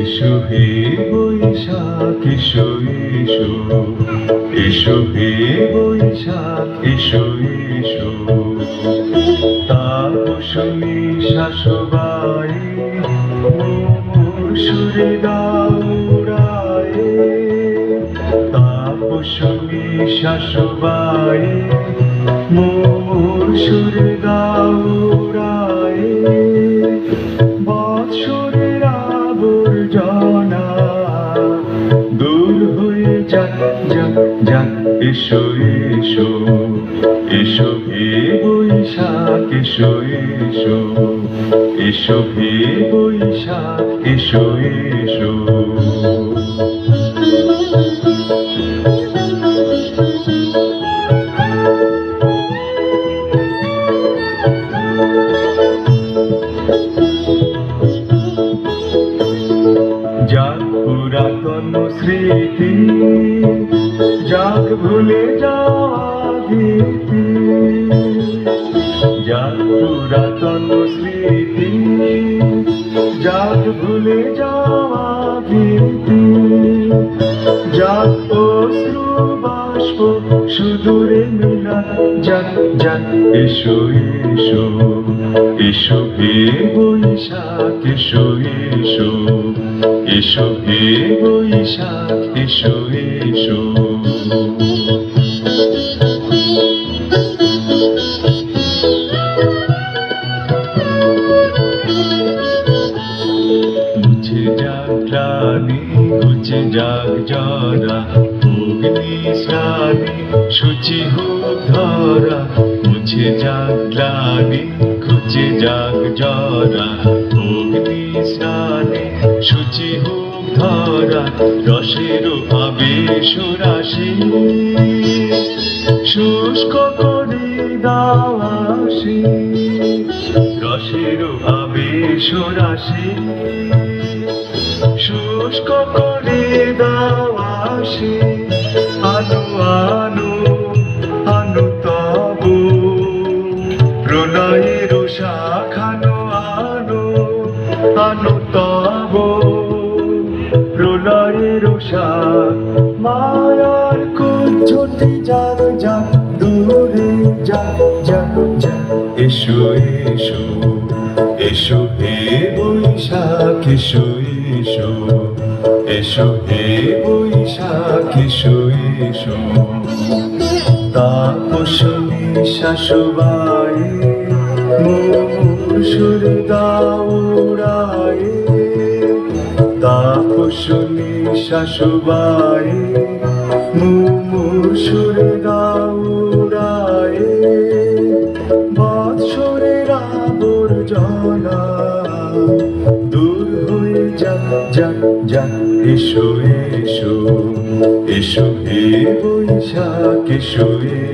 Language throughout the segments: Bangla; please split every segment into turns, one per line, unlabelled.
এসো হে বৈশাখ এসো এসো। এসো হে বৈশাখ এসো এসো। শাসবাই মোর সুরে দাউরায় তাপসনী শাসবাই মোর সুরে দাউরায় বৎসরের আবর্জনা দূর হয়ে যাক যাক যাক, এসো এসো এসো হে বৈশাখ, এসো এসো এসো হে বৈশাখ, এসো এসো। যাক ভুলে যাওয়া ভীতি যাক পুরাতন স্মৃতি, যাক ভুলে যাওয়া ভীতি যাক অশ্রু বাষ্প, সুদূরে মিলা, যাক যাক, এসো এসো এসো হে বৈশাখ, এসো এসো এসো হে বৈশাখ, এসো এসো। গ্লানি ঘুচে যাক জরা, অগ্নি শ্রানি সূচি হোক ধরা। মুছে যাক গ্লানি ঘুচে যাক জরা, অগ্নি শ্রানি সূচি হোক ধরা। রসের আবেশ শুষ্ক করে দাওয়াসি রসের আবেশ রাশি শুষ্ক করে দাওয়াসি আনু আনু আনু তবু। প্রলয়ের শাখানো আনু আনু তবু। প্রলয়ের শাখ মায়ার কুঞ্জটি যার যাক দূরে যাক যাক যাক এসো এসো এসো হে বৈশাখ, এসো এসো এসো হে বৈশাখ, এসো এসো। তাপসনী শাশুবাই সুর দাউরায় তাপসনী শাশুবাই মোর সুর দাউরায় বৎসরের আবর্জনা। দূর হয়ে যাক যাক যাক এসো এসো এসো হে বৈশাখ, এসো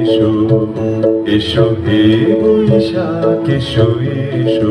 এসো এসো হে বৈশাখ, এসো এসো।